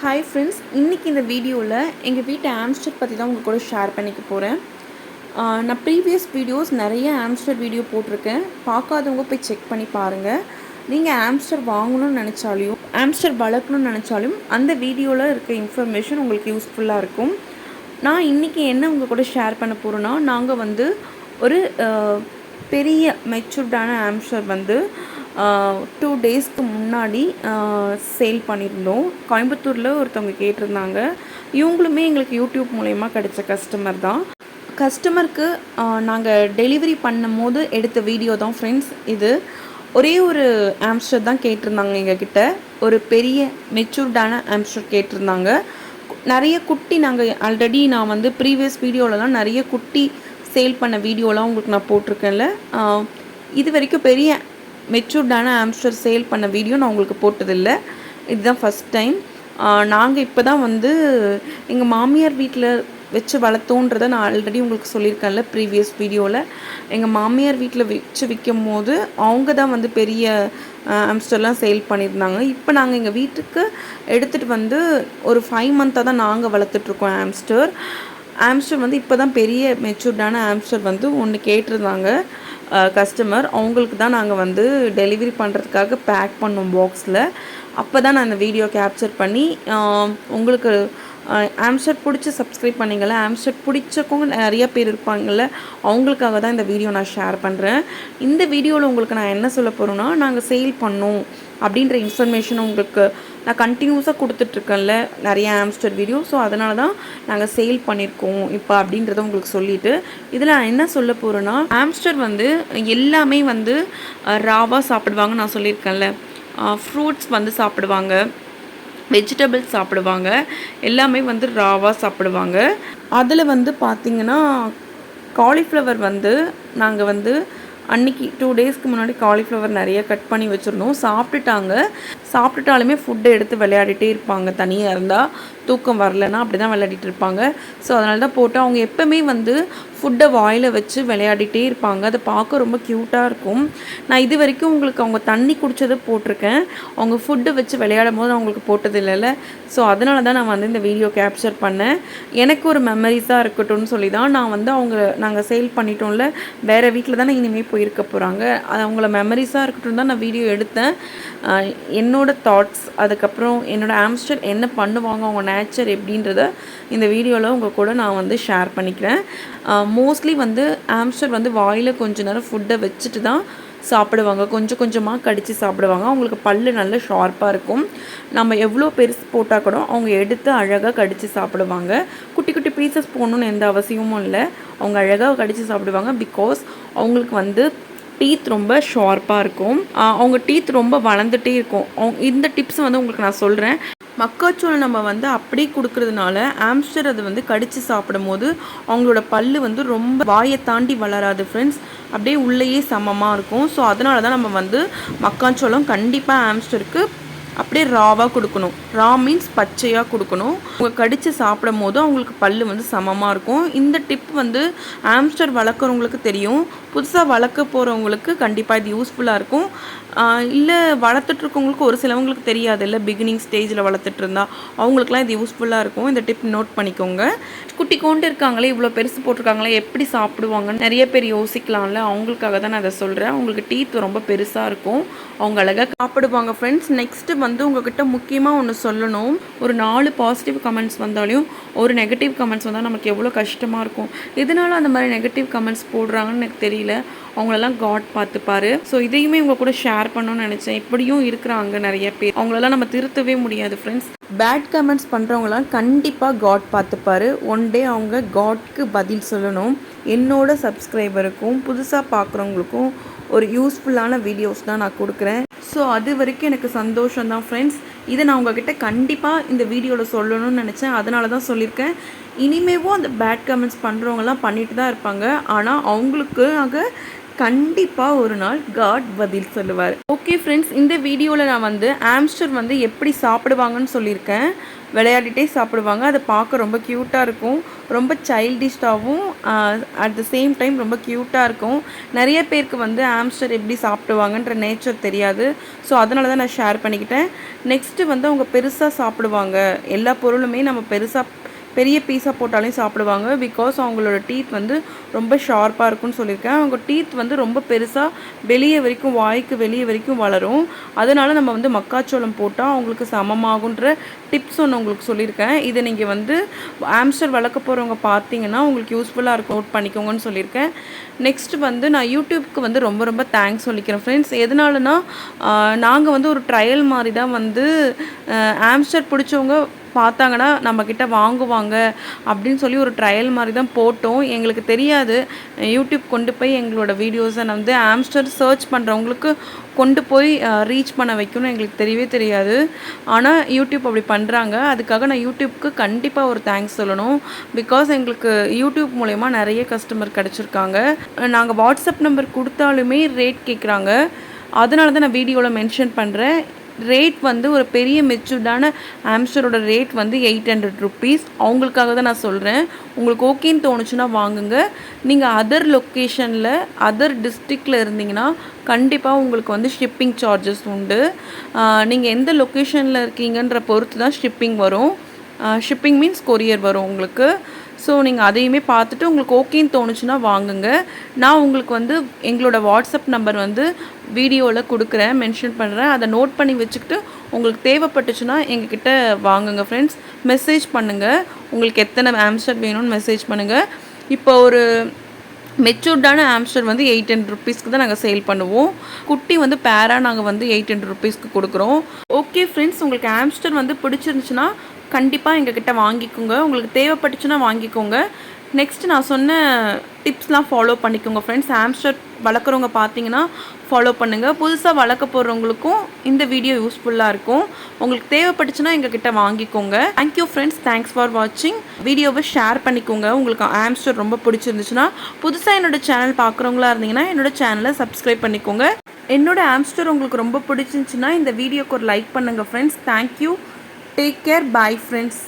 Hi friends இன்றைக்கி இந்த வீடியோவில் எங்கள் வீட்டு ஆம்ஸ்டர் பற்றி தான் உங்கள் கூட ஷேர் பண்ணிக்க போகிறேன் நான் ப்ரீவியஸ் வீடியோஸ் நிறைய ஆம்ஸ்டர் வீடியோ போட்டிருக்கேன். பார்க்காதவங்க போய் செக் பண்ணி பாருங்கள் நீங்கள் ஆம்ஸ்டர் வாங்கணும்னு நினச்சாலையும் ஆம்ஸ்டர் வளர்க்கணும்னு நினச்சாலும் அந்த வீடியோவில் இருக்க இன்ஃபர்மேஷன் உங்களுக்கு யூஸ்ஃபுல்லாக இருக்கும். நான் இன்றைக்கி என்ன உங்கள் கூட ஷேர் பண்ண போகிறேன்னா நாங்கள் வந்து ஒரு பெரிய மெச்சூர்டான ஆம்ஸ்டர் வந்து டூ டேஸ்க்கு முன்னாடி சேல் பண்ணியிருந்தோம். கோயம்புத்தூரில் ஒருத்தவங்க கேட்டிருந்தாங்க. இவங்களுமே எங்களுக்கு யூடியூப் மூலயமா கிடைச்ச கஸ்டமர் தான். கஸ்டமருக்கு நாங்கள் டெலிவரி பண்ணும் போது எடுத்த வீடியோ தான் ஃப்ரெண்ட்ஸ் இது. ஒரே ஒரு ஆம்ஸ்டர் தான் கேட்டிருந்தாங்க எங்ககிட்ட. ஒரு பெரிய மெச்சூர்டான ஆம்ஸ்டர் கேட்டிருந்தாங்க. நிறைய குட்டி நாங்கள் ஆல்ரெடி நான் வந்து ப்ரீவியஸ் வீடியோவிலலாம் நிறைய குட்டி சேல் பண்ண வீடியோலாம் உங்களுக்கு நான் போட்டிருக்கேன்ல. இது வரைக்கும் பெரிய மெச்சூர்டான ஆம்ஸ்டர் சேல் பண்ண வீடியோ நான் உங்களுக்கு போட்டதில்லை. இதுதான் ஃபஸ்ட் டைம் நாங்கள் இப்போ தான் வந்து எங்கள் மாமியார் வீட்டில் வச்சு வளர்த்தோன்றதை நான் ஆல்ரெடி உங்களுக்கு சொல்லியிருக்கேன்ல ப்ரீவியஸ் வீடியோவில் எங்கள் மாமியார் வீட்டில் வச்சு விற்கும் போது அவங்க தான் வந்து பெரிய ஆம்ஸ்டர்லாம் சேல் பண்ணியிருந்தாங்க. இப்போ நாங்கள் எங்கள் வீட்டுக்கு எடுத்துகிட்டு வந்து ஒரு ஃபைவ் மந்த்தாக தான் நாங்கள் வளர்த்துட்ருக்கோம் ஆம்ஸ்டர் ஆம்ஸ்டர் வந்து இப்போ தான் பெரிய மெச்சூர்டான ஆம்ஸ்டர் வந்து ஒன்று கேட்டிருந்தாங்க கஸ்டமர் அவங்களுக்கு தான் நாங்கள் வந்து டெலிவரி பண்ணுறதுக்காக பேக் பண்ணோம் பாக்ஸில் அப்போ தான் நான் அந்த வீடியோ கேப்சர் பண்ணி உங்களுக்கு ஆம்ஸ்டர் பிடிச்சி சப்ஸ்கிரைப் பண்ணிங்கள ஆம்ஸ்டர் பிடிச்சவங்க நிறைய பேர் இருப்பாங்கள்ல அவங்களுக்காக தான் இந்த வீடியோ நான் ஷேர் பண்ணுறேன் இந்த வீடியோவில் உங்களுக்கு நான் என்ன சொல்ல போகிறேன்னா நாங்கள் சேல் பண்ணோம் அப்படின்ற இன்ஃபர்மேஷன் உங்களுக்கு நான் கண்டினியூஸாக கொடுத்துட்ருக்கேன்ல நிறைய ஆம்ஸ்டர் வீடியோ ஸோ அதனால தான் நாங்கள் சேல் பண்ணியிருக்கோம் இப்போ அப்படின்றத உங்களுக்கு சொல்லிட்டு இதில் நான் என்ன சொல்ல போகிறேன்னா ஆம்ஸ்டர் வந்து எல்லாமே வந்து ராவாக சாப்பிடுவாங்க நான் சொல்லியிருக்கேன்ல. ஃப்ரூட்ஸ் வந்து சாப்பிடுவாங்க வெஜிடபிள்ஸ் சாப்பிடுவாங்க எல்லாமே வந்து ராவாக சாப்பிடுவாங்க. அதில் வந்து பார்த்திங்கன்னா காலிஃப்ளவர் வந்து நாங்கள் வந்து அன்னைக்கு டூ டேஸ்க்கு முன்னாடி காலிஃப்ளவர் நிறைய கட் பண்ணி வச்சுருந்தோம் சாப்பிட்டுட்டாங்க. சாப்பிட்டுட்டாலுமே ஃபுட்டை எடுத்து விளையாடிட்டே இருப்பாங்க. தனியாக இருந்தால் தூக்கம் வரலன்னா அப்படி தான் விளையாடிட்டு இருப்பாங்க. ஸோ அதனால தான் போட்டு அவங்க எப்போவுமே வந்து ஃபுட்டை வாயில் வச்சு விளையாடிட்டே இருப்பாங்க. அதை பார்க்க ரொம்ப க்யூட்டாக இருக்கும். நான் இது வரைக்கும் உங்களுக்கு அவங்க தண்ணி குடித்ததை போட்டிருக்கேன். அவங்க ஃபுட்டை வச்சு விளையாடும் போது அவங்களுக்கு போட்டது இல்லைல்ல ஸோ அதனால தான் நான் வந்து இந்த வீடியோ கேப்சர் பண்ணேன். எனக்கு ஒரு மெமரிஸாக இருக்கட்டும்னு சொல்லி தான் நான் வந்து அவங்க நாங்கள் சேல் பண்ணிட்டோம்ல. வேறு வீட்டில் தானே இனிமேல் போயிருக்க போகிறாங்க அது அவங்கள மெமரிஸாக இருக்கட்டும் தான் நான் வீடியோ எடுத்தேன். என்னோடய என்னோட தாட்ஸ் அதுக்கப்புறம் என்னோடய ஆம்ஸ்டர் என்ன பண்ணுவாங்க அவங்க நேச்சர் எப்படின்றத இந்த வீடியோவில் உங்கள் கூட நான் வந்து ஷேர் பண்ணிக்கிறேன். மோஸ்ட்லி வந்து ஆம்ஸ்டர் வந்து வாயில் கொஞ்ச நேரம் ஃபுட்டை வச்சுட்டு தான் சாப்பிடுவாங்க. கொஞ்சம் கொஞ்சமாக கடித்து சாப்பிடுவாங்க. அவங்களுக்கு பல்லு நல்ல ஷார்ப்பாக இருக்கும். நம்ம எவ்வளோ பெருசு போட்டால் கூட அவங்க எடுத்து அழகாக கடித்து சாப்பிடுவாங்க. குட்டி குட்டி பீசஸ் போடணுன்னு எந்த அவசியமும் இல்லை. அவங்க அழகாக கடித்து சாப்பிடுவாங்க பிகாஸ் அவங்களுக்கு வந்து டீத் ரொம்ப ஷார்ப்பாக இருக்கும். அவங்க டீத் ரொம்ப வளர்ந்துட்டே இருக்கும். அவங்க இந்த டிப்ஸ் வந்து உங்களுக்கு நான் சொல்கிறேன் மக்காச்சோளம் நம்ம வந்து அப்படியே கொடுக்கறதுனால ஆம்ஸ்டர் அது வந்து கடித்து சாப்பிடும்போது அவங்களோட பல்லு வந்து ரொம்ப வாயை தாண்டி வளராது ஃப்ரெண்ட்ஸ் அப்படியே உள்ளேயே சமமாக இருக்கும். ஸோ அதனால தான் நம்ம வந்து மக்காச்சோளம் கண்டிப்பாக ஆம்ஸ்டருக்கு அப்படியே ராவாக கொடுக்கணும். ரா மீன்ஸ் பச்சையாக கொடுக்கணும். அவங்க கடித்து சாப்பிடும் போது அவங்களுக்கு பல்லு வந்து சமமாக இருக்கும். இந்த டிப் வந்து ஆம்ஸ்டர் வளர்க்குறவங்களுக்கு தெரியும். புதுசாக வளர்க்க போகிறவங்களுக்கு கண்டிப்பாக இது யூஸ்ஃபுல்லாக இருக்கும். இல்லை வளர்த்துட்ருக்கவங்களுக்கு ஒரு சிலவங்களுக்கு தெரியாது இல்லை பிகினிங் ஸ்டேஜில் வளர்த்துட்டு இருந்தா அவங்களுக்குலாம் இது யூஸ்ஃபுல்லாக இருக்கும். இந்த டிப் நோட் பண்ணிக்கோங்க. குட்டி கொண்டு இருக்காங்களே இவ்வளோ பெருசு போட்டிருக்காங்களே எப்படி சாப்பிடுவாங்கன்னு நிறைய பேர் யோசிக்கலாம்ல. அவங்களுக்காக தான் நான் அதை சொல்கிறேன் அவங்களுக்கு டீத் ரொம்ப பெருசாக இருக்கும். அவங்க அழகாக சாப்பிடுவாங்க ஃப்ரெண்ட்ஸ் நெக்ஸ்ட்டு வந்து உங்ககிட்ட முக்கியமாக ஒன்று சொல்லணும். ஒரு நாலு பாசிட்டிவ் கமெண்ட்ஸ் வந்தாலும் ஒரு நெகட்டிவ் கமெண்ட்ஸ் வந்தால் நமக்கு எவ்வளோ கஷ்டமாக இருக்கும். இதனால அந்த மாதிரி நெகட்டிவ் கமெண்ட்ஸ் போடுறாங்கன்னு எனக்கு தெரியல. அவங்களெல்லாம் காட் பார்த்துப்பாரு. ஸோ இதையுமே உங்க கூட ஷேர் பண்ணணும்னு நினச்சேன். இப்படியும் இருக்கிறாங்க நிறைய பேர். அவங்களெல்லாம் நம்ம திருத்தவே முடியாது ஃப்ரெண்ட்ஸ் பேட் கமெண்ட்ஸ் பண்ணுறவங்களாம் கண்டிப்பாக காட் பார்த்துப்பாரு. ஒன் டே அவங்க காட்க்கு பதில் சொல்லணும். என்னோட சப்ஸ்கிரைபருக்கும் புதுசாக பார்க்குறவங்களுக்கும் ஒரு யூஸ்ஃபுல்லான வீடியோஸ் தான் நான் கொடுக்குறேன். ஸோ அது வரைக்கும் எனக்கு சந்தோஷம் தான் ஃப்ரெண்ட்ஸ் இதை நான் உங்ககிட்ட கண்டிப்பாக இந்த வீடியோவில் சொல்லணும்னு நினச்சேன். அதனால தான் சொல்லியிருக்கேன். இனிமேவும் அந்த பேட் கமெண்ட்ஸ் பண்ணுறவங்கலாம் பண்ணிட்டு தான் இருப்பாங்க. ஆனால் அவங்களுக்காக கண்டிப்பாக ஒரு நாள் காட் பதில் சொல்லுவார். ஓகே ஃப்ரெண்ட்ஸ் இந்த வீடியோவில் நான் வந்து ஆம்ஸ்டர் வந்து எப்படி சாப்பிடுவாங்கன்னு சொல்லியிருக்கேன். விளையாடிட்டே சாப்பிடுவாங்க. அதை பார்க்க ரொம்ப க்யூட்டாக இருக்கும். ரொம்ப சைல்டிஷ்டாகவும் அட் த சேம் டைம் ரொம்ப க்யூட்டாக இருக்கும். நிறைய பேருக்கு வந்து ஆம்ஸ்டர் எப்படி சாப்பிடுவாங்கன்ற நேச்சர் தெரியாது. ஸோ அதனால தான் நான் ஷேர் பண்ணிக்கிட்டேன். நெக்ஸ்ட்டு வந்து அவங்க பெருசாக சாப்பிடுவாங்க. எல்லா பொருளுமே நம்ம பெருசாக பெரிய பீஸாக போட்டாலையும் சாப்பிடுவாங்க. பிகாஸ் அவங்களோட டீத் வந்து ரொம்ப ஷார்ப்பாக இருக்கும்னு சொல்லியிருக்கேன். அவங்க டீத் வந்து ரொம்ப பெருசாக வெளியே வரைக்கும் வாய்க்கு வெளியே வரைக்கும் வளரும். அதனால் நம்ம வந்து மக்காச்சோளம் போட்டால் அவங்களுக்கு சமமாகுன்ற டிப்ஸ் ஒன்று உங்களுக்கு சொல்லியிருக்கேன். இதை நீங்கள் வந்து ஆம்ஸ்டர் வளர்க்க போகிறவங்க பார்த்தீங்கன்னா உங்களுக்கு யூஸ்ஃபுல்லாக இருக்கும். நோட் பண்ணிக்கோங்கன்னு சொல்லியிருக்கேன். நெக்ஸ்ட் வந்து நான் யூடியூப்க்கு வந்து ரொம்ப ரொம்ப தேங்க்ஸ் சொல்லிக்கிறேன் ஃப்ரெண்ட்ஸ் எதனாலனா நாங்கள் வந்து ஒரு ட்ரையல் மாதிரி தான் வந்து ஆம்ஸ்டர் பிடிச்சவங்க பார்த்தாங்கன்னா நம்மக்கிட்ட வாங்குவாங்க அப்படின்னு சொல்லி ஒரு ட்ரையல் மாதிரி தான் போட்டோம். எங்களுக்கு தெரியாது. யூடியூப் கொண்டு போய் எங்களோட வீடியோஸை வந்து ஆம்ஸ்டர் சர்ச் பண்ணுறவங்களுக்கு கொண்டு போய் ரீச் பண்ண வைக்கணும்னு எங்களுக்கு தெரியவே தெரியாது. ஆனால் யூடியூப் அப்படி பண்ணுறாங்க அதுக்காக நான் யூடியூப்க்கு கண்டிப்பாக ஒரு தேங்க்ஸ் சொல்லணும். பிகாஸ் எங்களுக்கு யூடியூப் மூலயமா நிறைய கஸ்டமர் கிடச்சிருக்காங்க. நாங்கள் வாட்ஸ்அப் நம்பர் கொடுத்தாலுமே ரேட் கேட்குறாங்க அதனால தான் நான் வீடியோவில் மென்ஷன் பண்ணுறேன் ரேட் வந்து ஒரு பெரிய மெச்சூர்டான ஆம்ஸ்டரோட ரேட் வந்து எயிட் ஹண்ட்ரட் ருபீஸ் அவங்களுக்காக தான் நான் சொல்கிறேன் உங்களுக்கு ஓகேன்னு தோணுச்சுன்னா வாங்குங்க. நீங்கள் அதர் லொக்கேஷனில் அதர் டிஸ்ட்ரிக்டில் இருந்தீங்கன்னா கண்டிப்பாக உங்களுக்கு வந்து ஷிப்பிங் சார்ஜஸ் உண்டு. நீங்கள் எந்த லொக்கேஷனில் இருக்கீங்கன்ற பொறுத்து தான் ஷிப்பிங் வரும் ஷிப்பிங் மீன்ஸ் கொரியர் வரும் உங்களுக்கு. ஸோ நீங்கள் அதையுமே பார்த்துட்டு உங்களுக்கு ஓகேன்னு தோணுச்சுன்னா வாங்குங்க. நான் உங்களுக்கு வந்து எங்களோட வாட்ஸ்அப் நம்பர் வந்து வீடியோவில் கொடுக்குறேன் மென்ஷன் பண்ணுறேன் அதை நோட் பண்ணி வச்சுக்கிட்டு உங்களுக்கு தேவைப்பட்டுச்சுன்னா எங்ககிட்ட வாங்குங்க ஃப்ரெண்ட்ஸ் மெசேஜ் பண்ணுங்கள் உங்களுக்கு எத்தனை ஆம்ஸ்டர் வேணும்னு மெசேஜ் பண்ணுங்கள் இப்போ ஒரு மெச்சூர்டான ஆம்ஸ்டர் வந்து எயிட் ஹண்ட்ரட் ருபீஸ்க்கு தான் நாங்கள் சேல் பண்ணுவோம். குட்டி வந்து பேராக நாங்கள் வந்து எயிட் ஹண்ட்ரட் ருபீஸ்க்கு கொடுக்குறோம். ஓகே ஃப்ரெண்ட்ஸ் உங்களுக்கு ஆம்ஸ்டர் வந்து பிடிச்சிருந்துச்சுன்னா கண்டிப்பாக எங்ககிட்ட வாங்கிக்கோங்க. உங்களுக்கு தேவைப்பட்டுச்சுன்னா வாங்கிக்கோங்க. நெக்ஸ்ட் நான் சொன்ன டிப்ஸ்லாம் ஃபாலோ பண்ணிக்கோங்க ஃப்ரெண்ட்ஸ் ஆம்ஸ்டர் வளர்க்குறவங்க பார்த்தீங்கன்னா ஃபாலோ பண்ணுங்கள் புதுசாக வளர்க்க போகிறவங்களுக்கும் இந்த வீடியோ யூஸ்ஃபுல்லாக இருக்கும். உங்களுக்கு தேவைப்பட்டுச்சுன்னா எங்ககிட்ட வாங்கிக்கோங்க. தேங்க்யூ ஃப்ரெண்ட்ஸ் தேங்க்ஸ் ஃபார் வாட்சிங் வீடியோவை ஷேர் பண்ணிக்கோங்க. உங்களுக்கு ஆம்ஸ்டர் ரொம்ப பிடிச்சிருந்துச்சுன்னா புதுசாக என்னோடய சேனல் பார்க்குறவங்களா இருந்தீங்கன்னா என்னோட சேனலை சப்ஸ்கிரைப் பண்ணிக்கோங்க. என்னோடய ஆம்ஸ்டர் உங்களுக்கு ரொம்ப பிடிச்சிருந்துச்சுன்னா இந்த வீடியோக்கு ஒரு லைக் பண்ணுங்கள் friends thank you take care bye friends